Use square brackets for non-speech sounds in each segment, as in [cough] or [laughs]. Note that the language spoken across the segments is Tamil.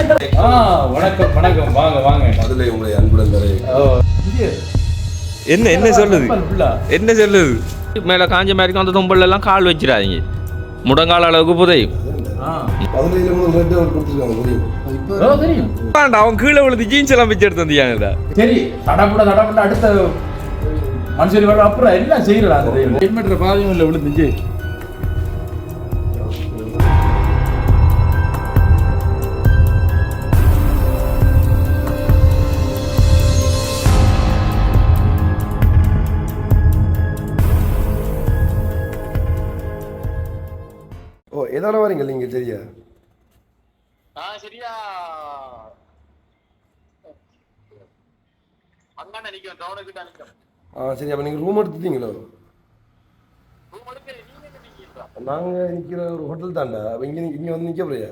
ஆ வணக்கம் வணக்கம். வாங்க வாங்க. அதில் உங்களை அன்புடன் என்ன என்ன சொல்லுது? என்ன சொல்லுது? மேலே காஞ்ச மாதிரி அந்த தும்பல் எல்லாம் கால் வச்சிடாதீங்க. முடங்கால அளவுக்கு புதையும். அவன் கீழே விழுந்து ஜீன்ஸ் எல்லாம் வச்சு எடுத்து வந்தியாங்கடா சரி தடப்பட தடப்பட அடுத்த மனுஷன் அப்புறம் எல்லாம் அந்த ஹெல்மெட்ல பாதையும் இல்லை விழுந்துச்சு எதால வரீங்க நீங்கள் சரியா? நான் சரியா. ஆ சரி அப்போ நீங்கள் ரூம் எடுத்துட்டீங்களோ? நீங்க நாங்கள் நிற்கிற ஒரு ஹோட்டல் தாண்டா இங்கே இங்கே வந்து நிற்க போறியா?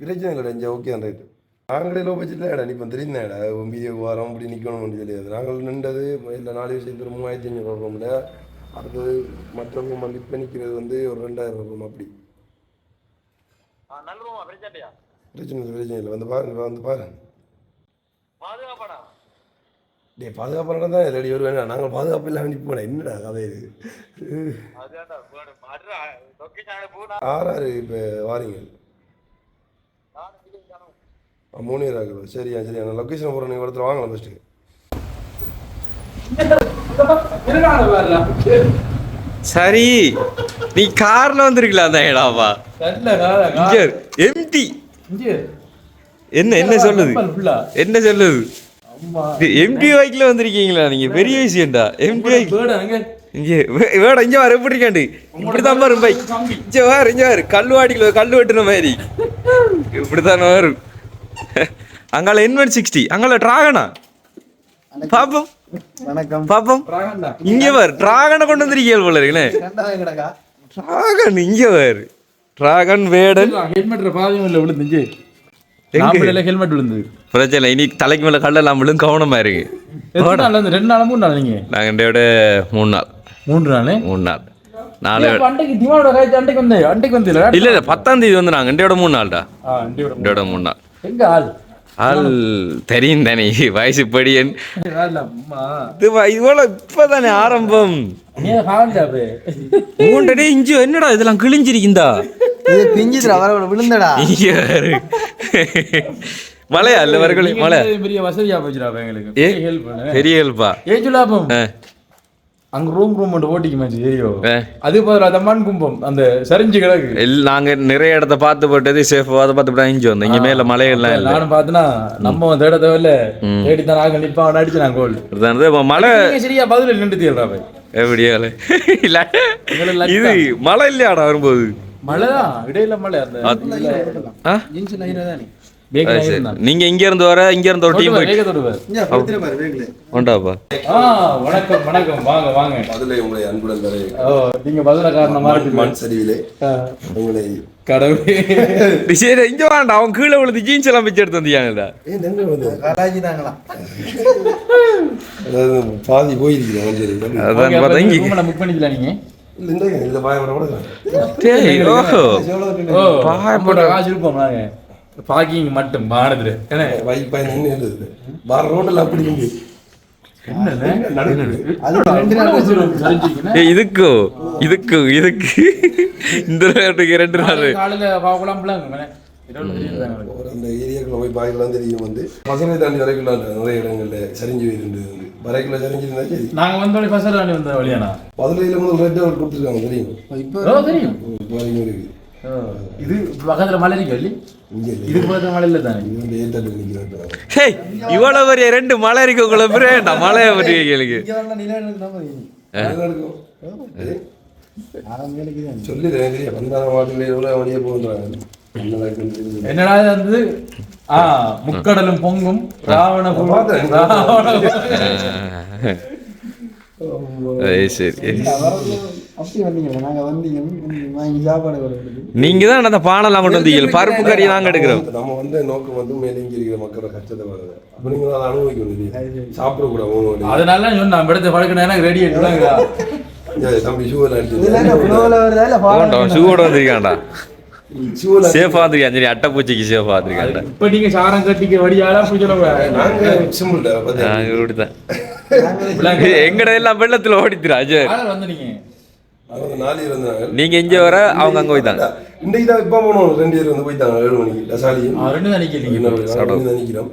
பிரச்சனை இல்லை இங்கே ஓகே தான் ரைட்டு நாங்களே லோ பட்ஜெட்டில் இடம் இப்போ தெரியுந்தேடா வீடியோ வாரம் அப்படி நிற்கணும்னு தெரியாது நாங்கள் நின்றது இல்லை நாலு விஷயத்தில் ஒரு மூவாயிரத்தி அஞ்சூறு ரூபாயில் அடுத்தது மற்ற ரூம் வந்து இப்போ நிற்கிறது வந்து ஒரு ரெண்டாயிரம் ரூபாய் அப்படி. பிரச்சனை இல்லை பிரச்சனை இல்லை. வந்து பாருங்க வந்து பாதுகாப்பாடா டே பாதுகாப்பான தான். ரெடி வருவேன்? நாங்கள் பாதுகாப்பு இல்லாமல் நிற்போம் என்னடா கதை இது? வேணும் ஆறாறு இப்போ வாரீங்க. மூணு பேர் ஆகுது சரியா சரியா. நான் லொக்கேஷன் போகிறேன் நீங்கள் ஒருத்தர் வாங்கலாம் ஃபஸ்ட்டு சரி நீ கார்ல வந்திருக்கலாம் அந்த கால இங்க எம்டி இங்கே என்ன என்ன சொல்லுது? என்ன சொல்லுது? அம்மா. எம்டி பைக்ல வந்திருக்கீங்களா நீங்க? பெரிய விஷயம்டா. எம்டி பைக் இங்கே வேடா இங்க வர எப்படி இருக்காண்டு இப்படிதான் வரும் பைக் இங்க வாரு இங்க வாரு கல்லு வெட்டுன மாதிரி. இப்படித்தான் வரும். அங்கால என்வன் சிக்ஸ்டி அங்கால டிராகனா பாப்போம். வணக்கம். பாப்போம். இங்க வாரு டிராகனை கொண்டு வந்திருக்கீங்க போல கிடக்கா? டிராகன் இங்க வாரு டிராகன் வேடன். ஹெல்மெட்ல பாதையும் இல்லை விழுந்துச்சு. ஹெல்மெட் விழுந்து பிரச்சனை. இனி தலைக்கு மேல கவனமா இருக்கு. ரெண்டு நாள் மூணு நாள் நீங்க? மூணு நாள். மூன்று நாள்? மூணு நாள். நாலு வந்து வந்து இல்ல இல்ல பத்தாம் தேதி வந்து நாங்க இண்டையோட மூணு நாள்டா. இண்டியோட இண்டையோட மூணு நாள். எங்க ஆள்? ஆள் தெரியும் தானே. வயசு படியன் ஆள் அம்மா இது வ- இவ்வளவு இப்பதானே ஆரம்பம். மூன்றடி இஞ்சி என்னடா இதெல்லாம் கிழிஞ்சிருக்குந்தா? இது பிஞ்சுதுடா வர வர விழுந்தடா. மழையா இல்ல வரகளே மழை? பெரிய வசதியா போச்சுடா எங்களுக்கு. பெரிய ஹெல்ப்பா ஏ. அங்க ரூம் ரூம் ஓட்டிக்கு மேட்ச் ஏரியோ ஆ. அது பதில் அந்த மண் கும்பம் அந்த சரிஞ்சு கிடக்கு. நாங்க நிறைய இடத்த பார்த்து போட்டது சேஃப் அதை பார்த்து தான் இஞ்சி வந்தோம். இங்க மேல மலையெல்லாம் இல்ல. நானும் பார்த்தனா நம்ம தேட தேவையில்ல. தேடி தான் நாங்க நிப்பா அவன் அடிச்சு நான் கோல் இதுதான் மழை சரியா பதில் நின்று தீர்றா போய் எப்படியால? இல்ல. இது மழை இல்லையாடா வரும்போது? மழைதான் இடையில மழை அந்த நீங்க இங்க இருந்து வர இங்க இருந்து ஒரு டீம் உண்டாப்பா? ஆ வணக்கம் வணக்கம். வாங்க வாங்க. அதில் உங்களை அன்புடன் தரை ஓ நீங்க பதில காரணமா மண் சரிவிலே. உங்களை கடவுளே. சரி இங்க வேண்டாம் அவன் கீழே விழுந்து ஜீன்ஸ் எல்லாம் வச்சு எடுத்து வந்தியாங்கடா பாதி போயிருக்கிறேன் சரி. அதான் பார்த்தா இங்க ரூம்ல புக் பண்ணிக்கலாம் நீங்க? இல்லை இந்த பாயம் கூட பாயப்போட. காசு இருப்போம் நாங்க. பார்க்கிங் மட்டும் பானதுல என்ன வைப்பாய் நின்று இருந்தது பார் ரோட்டில் அப்படி இதுக்கு? இதுக்கு இதுக்கு? இந்த ரேட்டுக்கு ரெண்டு நாள். அந்த ஏரியாக்குள்ள போய் பாய்க்கலாம் தெரியும் வந்து. பசங்களை தாண்டி வரைக்குள்ள நிறைய இடங்கள்ல சரிஞ்சு போயிருந்து வந்து வரைக்குள்ள சரிஞ்சிருந்தா சரி. நாங்க வந்தோடனே ஃபர்ஸ்ட் ராணி வந்த வழியானா பதிலையில் முதல் ரெட் அவர் கொடுத்துருக்காங்க தெரியும்? ஓ தெரியும். இப்போ வரைக்கும் இருக்கு. ஓ, இது பக்கத்துல மலை இருக்கு இதுக்கு பக்கத்துல மலை இல்ல தானே? இது இவ்வளவு பெரிய ரெண்டு மலை இருக்கு உங்களை பிரேண்டா மலையை பற்றி கேளுக்கு. என்னடா இது வந்து? ஆ முக்கடலும் பொங்கும் ராவண. ராவண சரி. அப்படி வந்தீங்க நாங்க வந்தீங்க வாங்கி சாப்பாடு கொடுக்குறது நீங்க தான் அந்த பானெல்லாம் கொண்டு வந்தீங்க பருப்பு கறி நாங்க எடுக்கிறோம். நம்ம வந்து நோக்கம் வந்து மேலேங்கி இருக்கிற மக்களோட கஷ்டத்தை வருது அப்போ நீங்கள் அதை அனுபவிக்கணும் சாப்பிடக்கூடாது அதனால சொன்ன நம்ம இடத்த பழக்கணும் எனக்கு ரெடி ஆயிட்டு தம்பி ஷூ போண்டோம் ஷூவோட வந்திருக்காண்டா சேஃபா வந்துருக்கேன் சரி அட்டைப்பூச்சிக்கு சேஃபா வந்துருக்கேன் இப்ப நீங்க சாரம் கட்டிக்க வடியால அப்படி சொல்ல நாங்க சிம்பிள் நாங்க இப்படித்தான் எங்கட எல்லாம் வெள்ளத்துல ஓடித்துரு அஜய் வந்து நீங்க அவங்க நாலு பேர் இருந்தாங்க நீங்க இங்க வர அவங்க அங்க போய்த்தாங்க இன்றைக்கு தான் இப்போ போனோம். ரெண்டு பேர் வந்து போயிட்டாங்க ஏழு மணிக்கு. ஆ, ரெண்டு தான் நிற்கிறோம்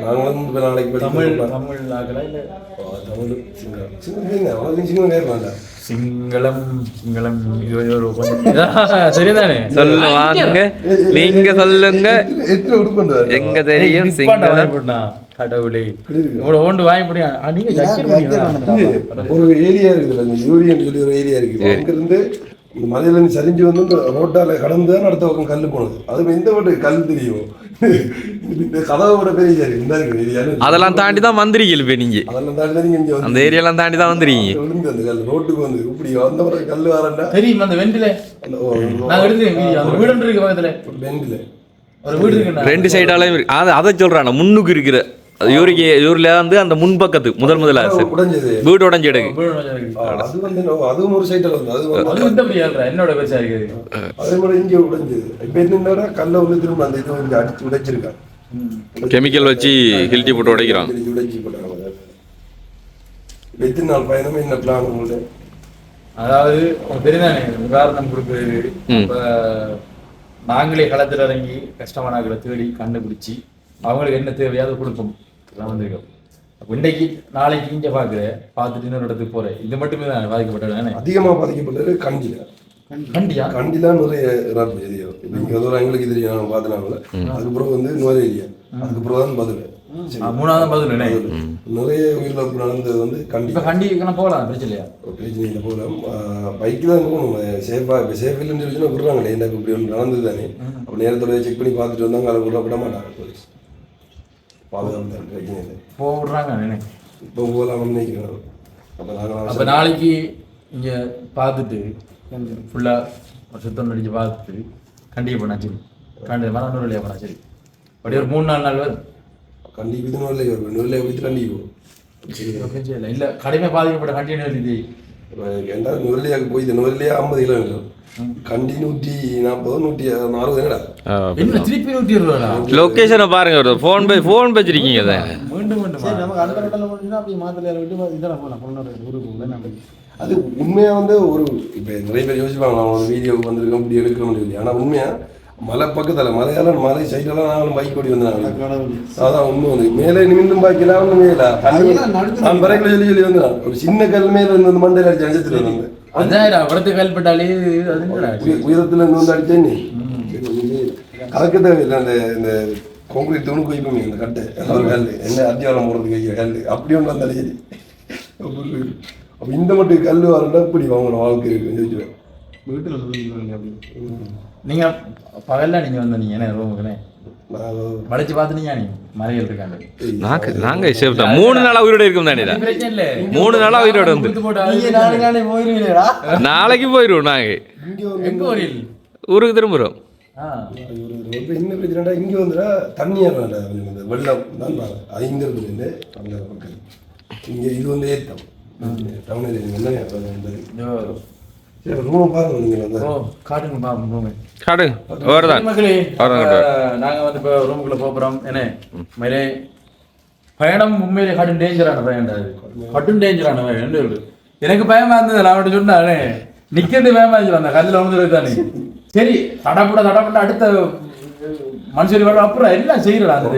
நாங்களும் இப்போ நாளைக்கு தமிழ் படிக்கிறோம் தமிழ் ஆகல இல்ல? தமிழ் சிங்களம். சிங்களம் அவ்வளோ சிங்களம் சிங்களம் சிங்களம் இது ஒரு கொஞ்சம் சரிதானே? சொல்லுங்க வாங்க. நீங்க சொல்லுங்க. எங்க தெரியும் சிங்களம்? கடவுளே. உங்களோட ஓண்டு வாங்கி முடியும் நீங்க ஜக்கீர் முடியும் ஒரு ஏரியா இருக்குதுல்ல இந்த யூரியன் சொல்லி ஒரு ஏரியா இருக்குது. அங்கிருந்து இந்த மலையில சரிஞ்சு வந்து இந்த ரோட்டால கடந்து தான் அடுத்த பக்கம் கல் போனது. அது எந்த பக்கம் கல் தெரியும்? இந்த கதவோட பெரிய இந்த அதெல்லாம் தாண்டி தான் வந்திருக்கீங்க இப்ப நீங்க. அதெல்லாம் தாண்டி தான் நீங்க அந்த ஏரியாலாம் தாண்டி தான் வந்திருக்கீங்க. விழுந்து அந்த கல் ரோட்டுக்கு வந்து இப்படி வந்த பிறகு கல் வரண்டா தெரியும் அந்த வெண்டில நான் அந்த வீடு இருக்கு பக்கத்துல. ஒரு பெண்டில் ஒரு வீடு இருக்கு ரெண்டு சைடாலையும் இருக்கு. அது அதை சொல்றான் முன்னுக்கு இருக்கிற யூரிக்கு யூரில் வந்து அந்த முன்பக்கத்து முதல் முதல்ல உடைஞ்சது. வீடு உடஞ்சி எடுக்கு அது வந்து அதுவும் ஒரு சைட்டில் வந்து அது வந்து என்னோட பெருசா இருக்குது அதே மாதிரி இங்கே உடைஞ்சது. இப்போ என்னன்னா கல்லை வந்து திரும்ப அந்த இது இங்கே அடிச்சு உடைச்சிருக்காங்க. கெமிக்கல் வச்சு ஹில்டி போட்டு உடைக்கிறான் உடைச்சு போட்டாங்க எத்தனை நாள் பயணம் என்ன பிளான் உங்கள்ட்ட அதாவது தெரியுதானே உதாரணம் கொடுக்குறது. இப்ப நாங்களே களத்துல இறங்கி கஷ்டமானாக்களை தேடி கண்டுபிடிச்சி அவங்களுக்கு என்ன தேவையோ அதை கொடுப்போம் நான் வந்திருக்கோம் அப்ப இன்னைக்கு நாளைக்கு இங்க பாக்குறேன் பார்த்துட்டு இன்னொரு இடத்துக்கு போறேன் இது மட்டுமே தான் பாதிக்கப்பட்டதானே அதிகமாக பாதிக்கப்பட்டது கண்டியில் கண்டியா? கண்டிலாம் நிறைய இறப்பு ஏரியா வந்து ஒரு எங்களுக்கு தெரியும் நாங்கள் பார்த்துனாங்கள அதுக்கப்புறம் வந்து ஏரியா. அதுக்கப்புறம் தான் பதில். மூணாவது பதில் நிறைய உயிரிழப்பு நடந்தது வந்து கண்டி இப்ப கண்டிக்கணும் போகலாம் பிரச்சனை இல்லையா? பிரச்சனை போகலாம். பைக்கு தான் போகணும் சேஃபாக இப்போ சேஃப் இல்லைன்னு சொல்லிச்சுன்னா விடுறாங்களே எனக்கு இப்படி ஒன்று நடந்தது தானே. அப்போ நேரத்தோட செக் பண்ணி பார்த்துட்டு வந்தாங்க அதை விட விட மாட்டாங்க போலீஸ். பாதுகாப்பு போக விடுறாங்க என்ன இப்போ போகலாம்னு நினைக்கிறேன். அப்போ நாங்கள் அப்ப நாளைக்கு இங்க பார்த்துட்டு ஃபுல்லா சுத்தம் அடிச்சு பார்த்துட்டு கண்டிப்பாக பண்ணா சரி. கண்டி மரம் இல்லையா பண்ணா சரி. அப்படி ஒரு மூணு நாலு நாள் வரும். கண்டிப்பாக நூலில் வரும். கண்டிப்பாக பிரச்சனை இல்லை கடுமையாக பாதிக்கப்பட்ட கண்டினியூ இது. ஏன்டா நுரலியாக்கு போய் நுரலியா ஐம்பது கிலோமீட்டர் கண்டி நூற்றி நாற்பது நூற்றி அறுபது என்னடா? என்ன திருப்பி நூற்றி இருபதா லொக்கேஷனை பாருங்க ஒரு ஃபோன் பே ஃபோன் வச்சிருக்கீங்க அதை மீண்டும் நமக்கு அடுத்த கட்டத்தில் முடிஞ்சுன்னா அப்படியே மாத்தலையில விட்டு இதெல்லாம் போகலாம் பொண்ணோட ஊருக்கு உள்ள நம்ம அது உண்மையாக வந்து ஒரு இப்போ நிறைய பேர் யோசிப்பாங்க நான் ஒரு வீடியோவுக்கு வந்திருக்கோம் இப்படி எடுக்கணும்னு சொல்லி. ஆனால் உண்மையாக மலை பக்கத்தில் மலையால மலை சைடெல்லாம் நாங்களும் பைக் ஓடி வந்தாங்க அதான் உண்மை வந்து. மேலே நிமிந்தும் பாக்கலாம் ஒன்றும் மேல நான் பிறகு சொல்லி சொல்லி வந்தேன். ஒரு சின்ன கல் மேல இருந்து வந்து மண்டையில் அடிச்சு அடிச்சுட்டு வந்தேன். அதான் அது என்னடா? உய- உயரத்துல இருந்து வந்து அடிச்சேன் நீ. கலக்க தேவையில்லை. அந்த இந்த கான்கிரீட் துணுக்கு வைப்போமே இந்த கட்டை. ஒரு கல். என்ன அத்தியாவரம் போடுறதுக்கு வைக்கிற கல். அப்படி ஒன்று வந்தாலே சரி. அப்போ இந்த மட்டும் கல் வரண்டா இப்படி வாங்கணும் வாழ்க்கை இருக்குன்னு சொல்லிடுவேன் வீட்டில் சொல்லுங்க அப்படி. நீங்க பகல்ல நீங்க வந்த நீங்க என்ன ரூமுக்குனே? வளைச்சு பார்த்து நீங்க நீ மலையில் இருக்காங்க. நாங்க நாங்க சேஃப் தான். மூணு நாளா உயிரோட இருக்கும் தானே அது பிரச்சனை இல்ல. மூணு நாளா உயிரோட வந்து நாளைக்கு போயிடுவோம் நாங்க. எங்க ஊரில்? ஊருக்கு திரும்புறோம். என்ன பிரச்சனைடா இங்கே வந்துடா தண்ணியாக வெள்ளம் தான் அது இங்கே இருக்குதுன்னு அந்த இங்கே இது வந்து ஏத்தம். டவுனில் என்ன ரூம் பாருங்க நீங்கள் வந்து ஓ காட்டுங்க பாப்போம் ரூமு. காடு வருதான் மக்களே வரேன், அஹ், நாங்க வந்து இப்போ ரூமுக்குள்ள போறோம். என்ன? மேலே பயணம் உண்மையிலே கடும் டேஞ்சரான பயணம் அது கடும் டேஞ்சரான சொல்றது? எனக்கு பயமா இருந்தது நான் அவட்ட சொன்னானே நிக்கிறது பயமா இருந்துச்சு அந்த கல்லில் வந்து தானே. சரி தடப்பட தடப்பட அடுத்த மனுஷன் வர அப்புறம் எல்லாம் செய்யறா அந்த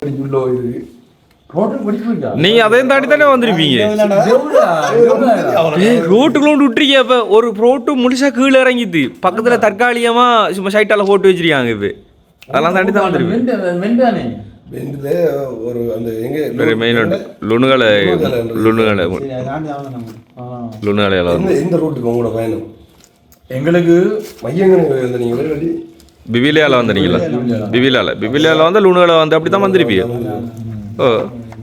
படிச்சு உள்ள படிப்பு நீங்க அதையும் தாண்டி தானே வந்திருப்பீங்க. ரோட்டுக்குள்ள விட்டுருக்கீங்க இப்ப? ஒரு ரோட்டு முழுசா கீழே இறங்கிது பக்கத்துல தற்காலிகமா சும்மா சைட்டால போட்டு வச்சிருக்காங்க இப்ப. அதெல்லாம் தாண்டி தான் வந்திருப்பீங்க ஒரு அந்த எங்கே? பெரிய மெயின் ரோடு லுணுகலை லுணுகலை. எந்த எந்த ரோட்டுக்கு உங்களோட பயணம்? எங்களுக்கு மையங்கனை வந்து நீங்கள் இல்லாட்டி? பிபிலியால வந்தீங்களா? வந்து லுணுகலை வந்து அப்படி தான் வந்திருப்பீங்க ஓ.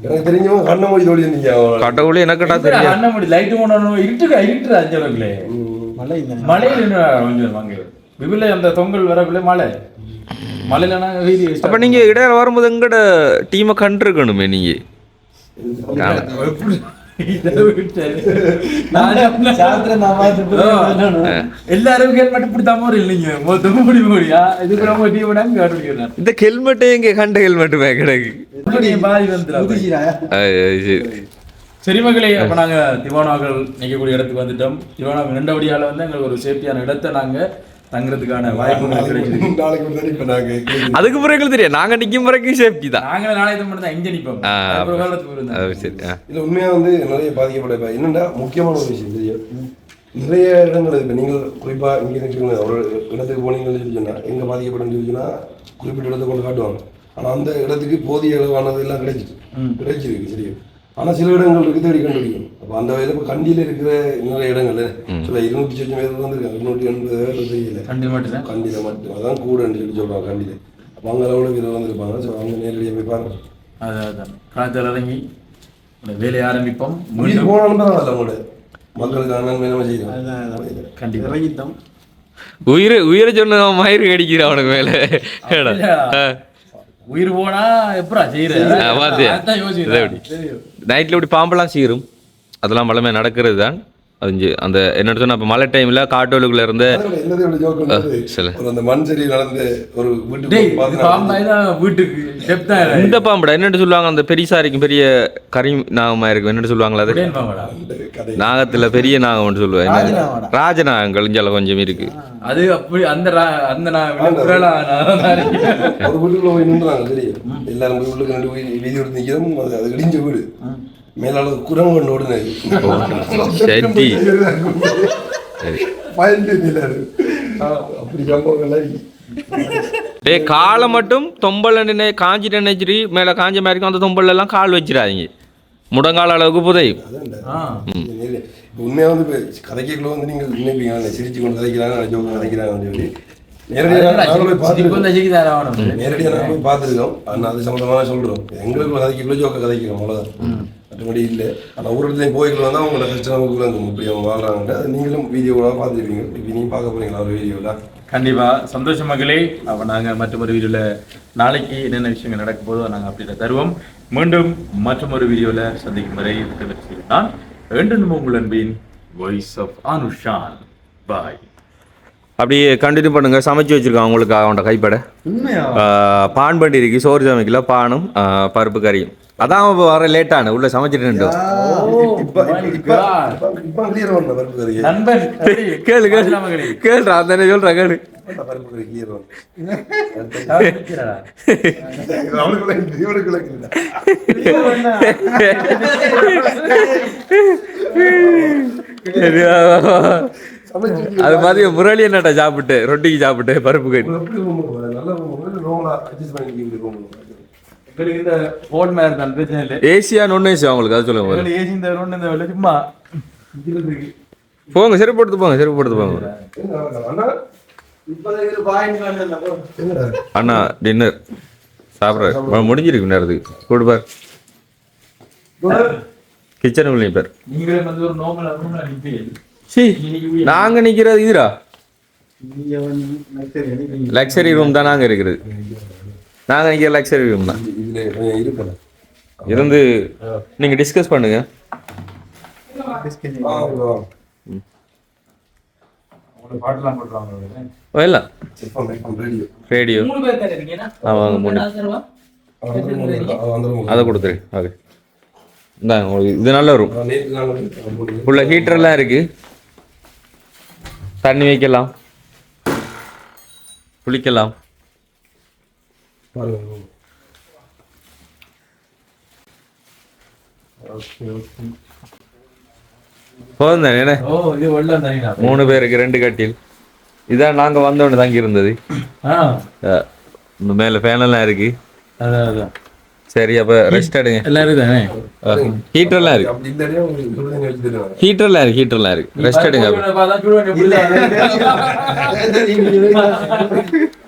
எனக்கு தெரிஞ்சவங்க கண்ண மொழி தோடி இருந்தீங்க அவங்கள. கட்டக்குள்ளே எனக்கட்டா தெரியும் அண்ணன் முடி லைட்டு கொண்டு இருட்டுக்கா இருட்டுது அஞ்சலங்களே மழை மலையில என்ன கொஞ்சம் வாங்க விபில அந்த தொங்கல் வரக்குள்ள மலையில நாங்க வீதி அப்ப நீங்க இடையில வரும்போது எங்கட டீமை கண்டிருக்கணுமே நீங்க. எல்லாரும் ஹெல்மெட் போற இல்லைங்க மொத்தமும் முடி முடியா இதுக்கு நம்ம டீம் நாங்க கண்டுபிடிக்கிறேன் இந்த ஹெல்மெட்டே இங்கே கண்ட ஹெல்மெட்டுமே கிடக்கு. சரி. மக்களே அப்ப நாங்க திவானாக்கள் நிற்கக்கூடிய இடத்துக்கு வந்துட்டோம். திவானாக்கள் நின்றபடியால வந்து எங்களுக்கு ஒரு சேஃப்டியான இடத்தை நாங்க தங்குறதுக்கான வாய்ப்புகள் கிடைச்சிருக்கு நாங்கள் அதுக்கு பிறகு எங்களுக்கு தெரியும். நாங்க நிக்கும் வரைக்கும் சேஃப்டி தான். நாங்களே நாளைக்கு மட்டும் தான் இங்க நிப்போம். இல்லை உண்மையாக வந்து நிறைய பாதிக்கப்பட என்னென்னா முக்கியமான ஒரு விஷயம் தெரியும் நிறைய இடங்கள் இப்போ நீங்கள் குறிப்பாக இங்கே இருக்கிறீங்க ஒரு இடத்துக்கு போனீங்கன்னு சொல்லி சொன்னால் எங்கே பாதிக்கப்படும் சொல்லி சொன்னால் குறிப்பிட்ட இடத்தை கொண்டு காட்டுவாங்க. ஆனால் அந்த இடத்துக்கு போதிய அளவானது எல்லாம் கிடைச்சிட்டு. கிடைச்சிருக்கு சரியா? ஆனால் சில இடங்கள் இருக்குது தேடி கண்டுபிடிக்கும் அப்போ அந்த வகையில் இப்போ கண்டியில் இருக்கிற நிறைய இடங்கள் சில இருநூற்றி சொச்சம் பேர் வந்திருக்காங்க இருநூற்றி எண்பது பேர் தெரியல கண்டி மட்டும் கண்டியில் மட்டும் அதான் கூடன்னு சொல்லி சொல்கிறாங்க கண்டியில். அப்போ அங்கே அளவில் பேர் வந்திருப்பாங்க? ஸோ அவங்க நேரடியாக போய் பாருங்க. அதான் காலத்தில் இறங்கி வேலையை ஆரம்பிப்போம். மீண்டும் போனாலும் பரவாயில்ல இறங்கிட்டோம். உயிர் உயிரை சொன்ன மயிர் கடிக்கிறான் அவனுக்கு மேல. உயிர் போனா எப்படா செய்யற ஆ, பாத்தியா? அதான் இதை யோசிக்கிறேன். எப்படி? நைட்ல இப்படி பாம்பெல்லாம் சீரும்? அதெல்லாம் வளமே நடக்கிறது தான் இங்க- அந்த என்ன சொன்னா இப்போ மழை டைம்ல காட்டோலுக்குள்ள இருந்த சில. அந்த மண் சரி நடந்து ஒரு வீட்டுக்கு டேய் போய் இது பாம்பு பார்த்தீங்கன்னா தான் வீட்டுக்கு டெப்தா இந்த பாம்புடா என்னன்னு சொல்லுவாங்க அந்த பெரிசா இருக்கும் பெரிய கரி நாகமா இருக்கும் என்னன்னு சொல்லுவாங்களா அது? நாகத்துல பெரிய நாகம்னு சொல்லுவாங்க ராஜநாகம்டா. ராஜநாகங்கள் இஞ்சால கொஞ்சம் இருக்கு. அது அப்படி அந்த அந்த. ஒரு வீட்டுக்குள்ள போய் நின்றாங்க தெரியும். எல்லாரும் போய் உள்ளுக்கு ரெண்டு வீதி வீதி எடுத்து நிற்கிறோம் அது அது இடிஞ்ச வீடு. மேலால குரங்கு கொண்டு ஓடுனது. சரி. சரி. பயந்து நில்லாரு அப்படி சம்பவங்கள்லாம் இருக்கு. டேய் காலை மட்டும் தொம்பல் நினை காஞ்சிட்டு நினைச்சிட்டு மேலே காஞ்ச மாதிரி இருக்கும் அந்த தொம்பல்ல எல்லாம் கால் வச்சிடாதீங்க. முடங்கால அளவுக்கு புதையும். அதான்டா. ஆ. நேர்ல- இப்ப உண்மையா வந்து இப்ப கதைக்குள்ள வந்து நீங்கள் நினைப்பீங்க "நான் சிரிச்சு கொண்டு கதைக்கிறாங்க ஜோக்கு கதைக்கிறாங்கன்னு சொல்லி. நேரடியாக நாங்கள் போய் சிரிப்பு பார்த்துருக்கோம். ஆனால் அது சம்மந்தமாக சொல்கிறோம் எங்களுக்கு கதைக்குள்ள ஜோக்க கதைக்கிறோம் அவ்வளோதான் மற்றபடி இல்லை. ஆனால் ஒரு இடத்துலையும் போய்க்குள்ள வந்தால் அவங்களோட கஷ்டம் விளங்கும் இப்படி அவங்க வாழ்றாங்கன்ட்டு அது நீங்களும் வீடியோவாக பார்த்துருப்பீங்க. இப்போ நீங்கள் பார்க்க போறீங்களா ஒரு வீடியோவில் கண்டிப்பா. சந்தோஷ மகளே. அப்ப நாங்க மற்றொரு வீடியோல நாளைக்கு என்னென்ன விஷயங்கள் நடக்க போதோ நாங்க அப்படி தருவோம். மீண்டும் மற்றொரு வீடியோல சந்திக்கும் வரை. நான் வேண்டும் உங்கள் அன்பின் வாய்ஸ் ஆஃப் அனுஷான். பாய் அப்படியே கண்டினியூ பண்ணுங்க. சமைச்சு வச்சிருக்கான் உங்களுக்கு அவனோட கைப்பட. உண்மையா? பான் பண்டி இருக்கு சோறு சமைக்கல. பானும் பருப்பு கறியும். அதான் அவன் வர லேட்டான உள்ள சமைச்சிட்டு. இப்போ இப்போ இப்போ கறி நண்பன்? கேளு கேளு. கேளுடா அந்த என்ன சொல்ற கேளு? அது மாதிரி முரளி என்னடா சாப்பிட்டு ரொட்டிக்கு சாப்பிட்டு பருப்பு கறி. இந்த ஓட் மேல தான் பிரச்சனை இல்லை. ஏசியா நொன் ஏசியா உங்களுக்கு அது சொல்லுங்க ஏசி இந்த round இந்த சும்மா இருக்கிறதுக்கு. போங்க செருப்பு எடுத்து போங்க செருப்பு எடுத்து போங்க. அண்ணா டின்னர் சாப்பிட்ற முடிஞ்சிருக்கு நேரத்துக்கு. கூடு பார். கிச்சனுக்குள்ளேயும் பேர். நீங்களே வந்து ஒரு நார்மல் ரூம்ல நிப்பீங்க. சி நாங்க நிக்கிறது எனக்கு லக்ஸரி ரூம் தான் நாங்க இருக்கிறது. நாங்க நிக்கிற லக்ஸரி ரூம் தான். இருந்து நீங்க டிஸ்கஸ் பண்ணுங்க. உங்களுக்கு பாட்டுலாம் போட்டுருவாங்க ஓ, இல்ல. ரேடியோ ரேடியோ மூணு பேர் தானே இருக்கீங்க ஆமாங்க மூணு. அதை கொடுத்துரு ஓகே. இந்தாங்க உங்களுக்கு இது நல்ல ரூம் நேற்று நாங்கள் உள்ள ஹீட்டர்லாம் இருக்கு. தண்ணி வைக்கலாம். குளிக்கலாம். பாருங்க போதும் தானே என்ன? மூணு பேருக்கு ரெண்டு கட்டில். இதான் நாங்க வந்தோன்னு தங்கி இருந்தது. மேல ஃபேன் எல்லாம் இருக்கு. அதான் அதான். சரி அப்ப ரெஸ்ட் எடுங்க. எல்லாரும் தானே. ஹீட்டர்லாம் இருக்கு ஹீட்டர்லாம் இருக்கு. ஹீட்டர்லாம் இருக்கு ரெஸ்ட் எடுங்க. [laughs] [laughs]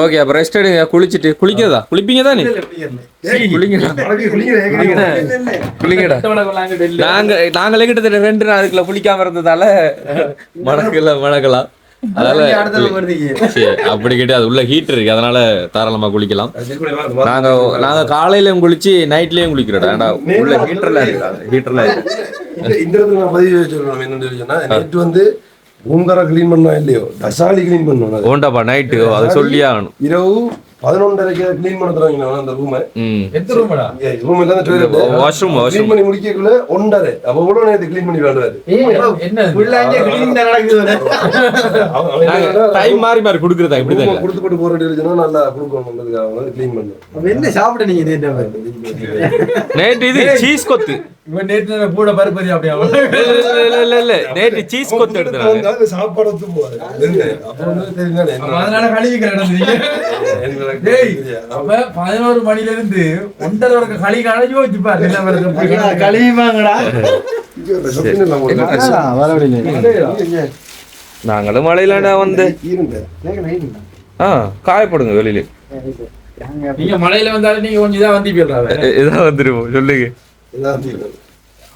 ஓகே அப்ப ரெஸ்ட் எடுங்க. குளிச்சிட்டு. குளிக்கிறதா? குளிப்பீங்க தானே குளிங்கடா நாங்க நாங்களே கிட்டத்தட்ட ரெண்டு நாளுக்குள்ள குளிக்காம இருந்ததால மணக்கலாம் மணக்கலாம் அதனால அப்படி கிடையாது உள்ள ஹீட்டர் இருக்கு. அதனால தாராளமா குளிக்கலாம். நாங்க நாங்க காலையிலயும் குளிச்சு நைட்லயும் குளிக்கிறோம். உள்ள ஹீட்டர்ல இருக்கு? ஹீட்டர்ல இருக்கு? இந்த இந்த இடத்துல நான் பதிவு என்னன்னு சொன்னா நேற்று வந்து பூங்கரை க்ளீன் பண்ணா இல்லையோ? தசாலி க்ளீன் பண்ணணும். அது. ஓண்டாப்பா நைட்டு அது சொல்லியே ஆகணும். இரவு பதினொன்றரைக்கு க்ளீன் பண்ண தருவாங்க அந்த ரூமை எந்த ரூம்டா ரூம் எல்லாம் டாய்லெட் washroom, washroom. க்ளீன் பண்ணி முடிக்கக்குள்ள ஒன்றரை. அப்ப எவ்வளவு நேரத்துக்கு க்ளீன் பண்ணி என்ன? க்ளீன் நடக்குது நாங்க டைம் மாறி மாறி குடுக்குறதா? இப்படி தான் கொடுத்து போட்டு போற இருந்துச்சுன்னா நல்லா கொடுக்கணும் அவங்க க்ளீன் அப்ப என்ன சாப்பிட நீங்க நேற்று நேற்று இது சீஸ் கொத்து. இவன் நேற்று கூட பருப்பதி அப்படியா? இல்ல இல்ல இல்ல இல்ல நேற்று சீஸ் கொத்து எடுத்துறாங்க சாப்பாடு ஒத்து வந்து அதனால அப்ப பதினோரு மணில இருந்து ஒன்றரை வரைக்கும் களி களைஞ்சு வச்சு பாரு என்ன வருது. கழுவிமாங்கடா சொப்பின்னு எல்லாம் போடுறாங்க. வரவில்லை நாங்களும் மழையிலடா வந்து. ஆ காயப்படுங்க வெளியில. நீங்க மழையில வந்தாலும் நீங்க கொஞ்சம் இதா வந்து போயிடுறாங்க இ- இதான் வந்துருவோம் சொல்லுங்க.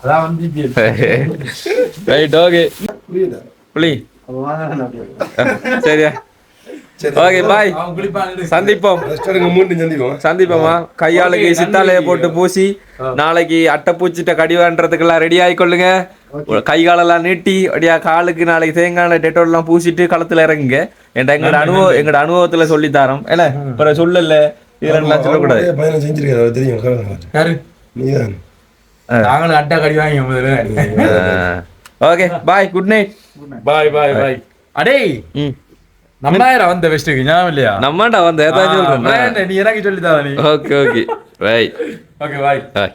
அதான் வந்து ரைட் ஓகே புளி சரியா. சரி ஓகே பாய் சந்திப்போம். சந்திப்போம். கையாளுக்கு சித்தாலைய. போட்டு பூசி நாளைக்கு அட்டைப்பூச்சிட்ட கடிவான்றதுக்கெல்லாம் ரெடி ஆயிக்கொள்ளுங்க. கை காலெல்லாம் நீட்டி அப்படியா காலுக்கு நாளைக்கு தேங்காய் டெட்டோல் எல்லாம் பூசிட்டு களத்துல இறங்குங்க. என்கிட்ட எங்களோட அனுபவம் எங்களோட அனுபவத்துல சொல்லி தரோம் என்ன அப்புறம் சொல்லல. இதெல்லாம் சொல்லக்கூடாது. தெரியும். நாங்களும் அட்டா கடி வாங்கி முதல்ல. Okay bye good night bye bye bye அடே நம்மாயிரம் வந்த வெஸ்ட்டுக்கு ஞாபகம் இல்லையா நம்மாண்டா வந்த ஏதாச்சும் சொல்றேன். நீ எனக்கு சொல்லித்தாத நீ. Okay okay. Bye okay bye bye